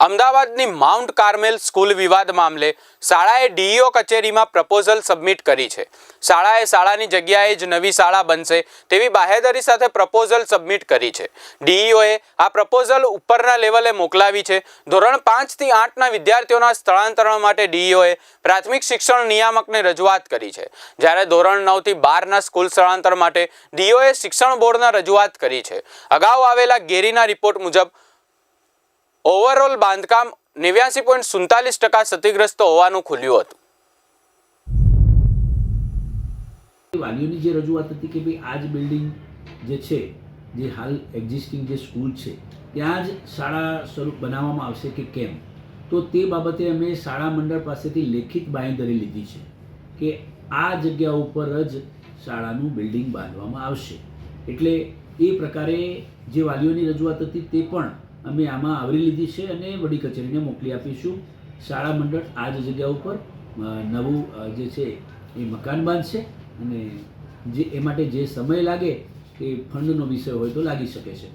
અમદાવાદની mount Carmel school વિવાદ મામલે શાળાએ ડીઈઓ કચેરીમાં પ્રપોઝલ સબમિટ કરી છે. શાળાએ શાળાની જગ્યાએ જ નવી શાળા બનશે તેવી બાહેધરી સાથે પ્રપોઝલ સબમિટ કરી છે. ડીઈઓએ આ પ્રપોઝલ ઉપરના લેવલે મોકલાવી છે. ધોરણ પાંચથી આઠના વિદ્યાર્થીઓના સ્થળાંતરણ માટે ડીઈઓએ પ્રાથમિક શિક્ષણ નિયામકને રજૂઆત કરી છે. જ્યારે ધોરણ નવથી બારના સ્કૂલ સ્થળાંતર માટે ડીઈઓએ શિક્ષણ બોર્ડના રજૂઆત કરી છે. અગાઉ આવેલા ગેરીના રિપોર્ટ મુજબ ઓવરઓલ બાંધકામ નેવ્યાસી પોઈન્ટ સુડતાલીસ ટકા ક્ષતિગ્રસ્ત હોવાનું ખુલ્યું હતું. વાલીઓની જે રજૂઆત હતી કે ભાઈ આ જ બિલ્ડિંગ જે છે, જે હાલ એક્ઝિસ્ટિંગ જે સ્કૂલ છે, ત્યાં જ શાળા સ્વરૂપ બનાવવામાં આવશે કે કેમ? તો તે બાબતે અમે શાળા મંડળ પાસેથી લેખિત બાંયધરી લીધી છે કે આ જગ્યા ઉપર જ શાળાનું બિલ્ડિંગ બાંધવામાં આવશે. એટલે એ પ્રકારે જે વાલીઓની રજૂઆત હતી તે પણ અમે આમાં આવરી લીધી છે અને વડી કચેરીને મોકલી આપીશું. શાળા મંડળ આ જ જગ્યા ઉપર નવું જે છે એ મકાન બાંધશે અને જે, એ માટે જે સમય લાગે એ ફંડનો વિષય હોય તો લાગી શકે છે.